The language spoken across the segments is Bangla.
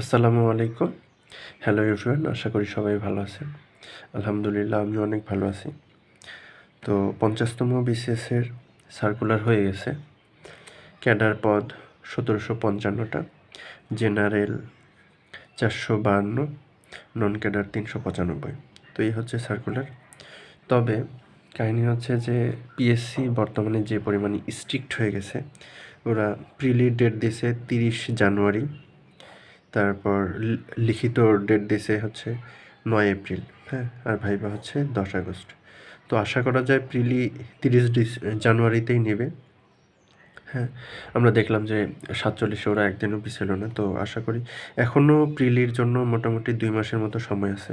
আসসালামু আলাইকুম। হ্যালো এভরিওয়ান আশা করি সবাই ভালো আছেন। আলহামদুলিল্লাহ আমি অনেক ভালো আছি। তো পঞ্চাশতম বিসিএসের সার্কুলার হয়ে গেছে। ক্যাডার পদ সতেরোশো পঞ্চান্নটা জেনারেল চারশো বাহান্ন নন ক্যাডার তিনশো পঁচানব্বই। তো এই হচ্ছে সার্কুলার তবে কাহিনী হচ্ছে যে পিএসসি বর্তমানে যে পরিমাণে স্ট্রিক্ট হয়ে গেছে, ওরা প্রিলি ডেট দিয়েছে তিরিশ জানুয়ারি। তারপর লিখিত ডেট দিয়েছে হচ্ছে নয় এপ্রিল হ্যাঁ? আর ভাইবা হচ্ছে দশ আগস্ট। তো আশা করা যায় প্রিলি তিরিশ জানুয়ারিতেই নেবে। হ্যাঁ আমরা দেখলাম যে সাতচল্লিশে ওরা একদিনও পিছিল না। তো আশা করি এখনও প্রিলির জন্য মোটামুটি দুই মাসের মতো সময় আছে।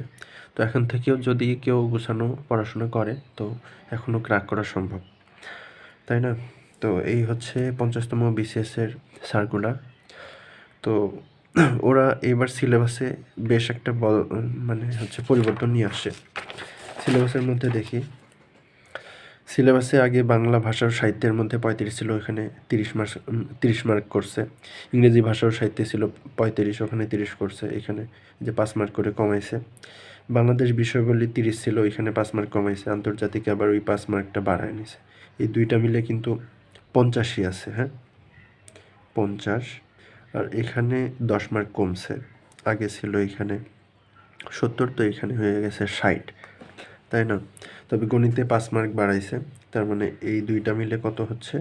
তো এখন থেকেও যদি কেউ গুছানো, পড়াশোনা করে, তো এখনও ক্র্যাক করা সম্ভব। তাই না? তো এই হচ্ছে পঞ্চাশতম বিসিএসের সার্কুলার তো ওরা এবার সিলেবাসে বেশ একটা মানে হচ্ছে পরিবর্তন নিয়ে আসছে। সিলেবাসের মধ্যে দেখি, সিলেবাসে আগে বাংলা ভাষা ও সাহিত্যের মধ্যে পঁয়ত্রিশ ছিল এখানে তিরিশ মার্ক তিরিশ মার্ক করছে। ইংরেজি ভাষা ও সাহিত্যে ছিল পঁয়ত্রিশ, ওখানে তিরিশ করছে, এখানে যে পাঁচ মার্ক করে কমাইছে। বাংলাদেশ বিষয়বলী তিরিশ ছিল এখানে পাঁচ মার্ক কমাইছে, আন্তর্জাতিক আবার ওই পাঁচ মার্কটা বাড়ায় নিছে। এই দুইটা মিলে কিন্তু পঞ্চাশই আছে হ্যাঁ? পঞ্চাশ আর এখানে দশ মার্ক কমছে। আগে ছিল এখানে সত্তর, তো এখানে হয়ে গেছে ষাট। তাই না? তবে গণিতে পাঁচ মার্ক বাড়াইছে। তার মানে এই দুইটা মিলে কত হচ্ছে?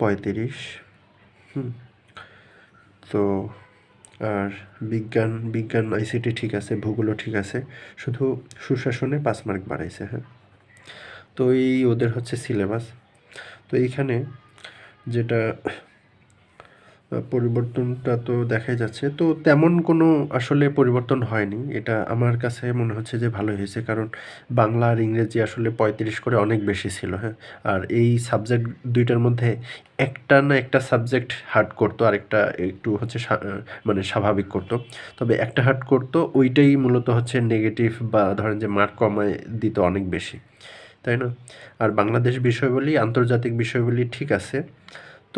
পঁয়ত্রিশ। হুম। তো আর বিজ্ঞান বিজ্ঞান আইসিটি ঠিক আছে, ভূগোলও ঠিক আছে। শুধু সুশাসনে পাঁচ মার্ক বাড়াইছে হ্যাঁ। তো এই ওদের হচ্ছে সিলেবাস তো এইখানে যেটা পরিবর্তনটা তো দেখাই যাচ্ছে। তো তেমন কোনো আসলে পরিবর্তন হয়নি। এটা আমার কাছে মনে হচ্ছে যে ভালো হয়েছে। কারণ বাংলা আর ইংরেজি আসলে পঁয়ত্রিশ করে অনেক বেশি ছিল হ্যাঁ। আর এই সাবজেক্ট দুইটার মধ্যে একটা না একটা সাবজেক্ট হার্ড করতো আর একটা একটু হচ্ছে মানে স্বাভাবিক করতো। তবে একটা হার্ড করতো, ওইটাই মূলত হচ্ছে নেগেটিভ বা ধরেন যে মার্ক কমায় দিত অনেক বেশি। তাই না? আর বাংলাদেশ বিষয়বলি, আন্তর্জাতিক বিষয়বলি ঠিক আছে।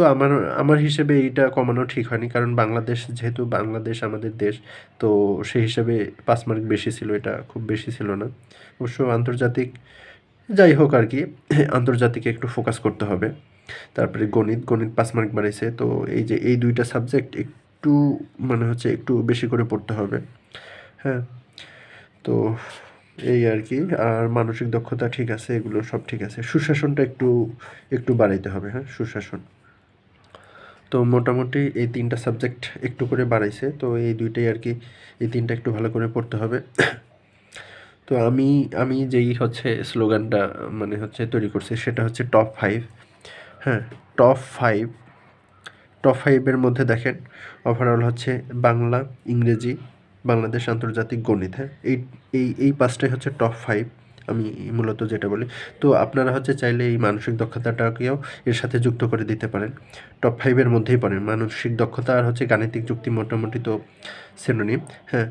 তো আমার আমার হিসেবে এইটা কমানো ঠিক হয়নি। কারণ বাংলাদেশ, যেহেতু বাংলাদেশ আমাদের দেশ, তো সেই হিসাবে পাঁচ মার্ক বেশি ছিল, এটা খুব বেশি ছিল না। অবশ্য আন্তর্জাতিক, যাই হোক আর কি, আন্তর্জাতিকে একটু ফোকাস করতে হবে। তারপরে গণিত গণিত পাঁচ মার্ক বাড়াইছে তো এই যে এই দুইটা সাবজেক্ট একটু মানে হচ্ছে একটু বেশি করে পড়তে হবে। হ্যাঁ তো এই আর কি, আর মানসিক দক্ষতা ঠিক আছে, এগুলো সব ঠিক আছে। সুশাসনটা একটু একটু বাড়াইতে হবে হ্যাঁ সুশাসন। তো মোটামুটি এই তিনটা সাবজেক্ট একটু করে বাড়াইছে। তো এই দুইটাই আর কি, এই তিনটা একটু ভালো করে পড়তে হবে। তো আমি আমি যেই হচ্ছে স্লোগানটা মানে হচ্ছে তৈরি করছি সেটা হচ্ছে টপ ফাইভ হ্যাঁ টপ ফাইভ টপ ফাইভের মধ্যে দেখেন ওভারঅল হচ্ছে বাংলা, ইংরেজি, বাংলাদেশ আন্তর্জাতিক গণিত। হ্যাঁ এই এই এই পাঁচটাই হচ্ছে টপ ফাইভ আমি মূলত যেটা বলি। তো আপনারা হচ্ছে চাইলে এই মানসিক দক্ষতাটাকেও এর সাথে যুক্ত করে দিতে পারেন। টপ ফাইভের মধ্যেই পড়েন। মানসিক দক্ষতা আর হচ্ছে গাণিতিক যুক্তি মোটামুটি তো সেনোনিম হ্যাঁ।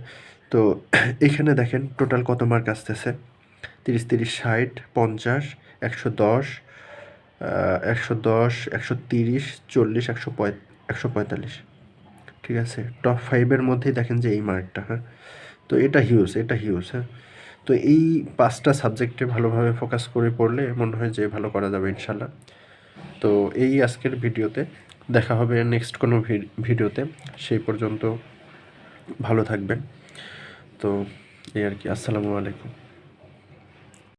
তো এখানে দেখেন টোটাল কত মার্ক আসতেছে? তিরিশ তিরিশ, ষাট, পঞ্চাশ, একশো দশ একশো দশ, একশো তিরিশ, চল্লিশ, একশো পঁয় একশো পঁয়তাল্লিশ। ঠিক আছে? টপ ফাইভের মধ্যেই দেখেন যে এই মার্কটা হ্যাঁ। তো এটা হিউজ এটা হিউজ হ্যাঁ। তো এই পাঁচটা সাবজেক্টে ভালোভাবে ফোকাস করে পড়লে মনে হয় যে ভালো করা যাবে ইনশাল্লাহ তো এই আজকের ভিডিওতে দেখা হবে নেক্সট কোনো ভিডিওতে সেই পর্যন্ত ভালো থাকবেন। তো এই আর কি, আসসালামু আলাইকুম।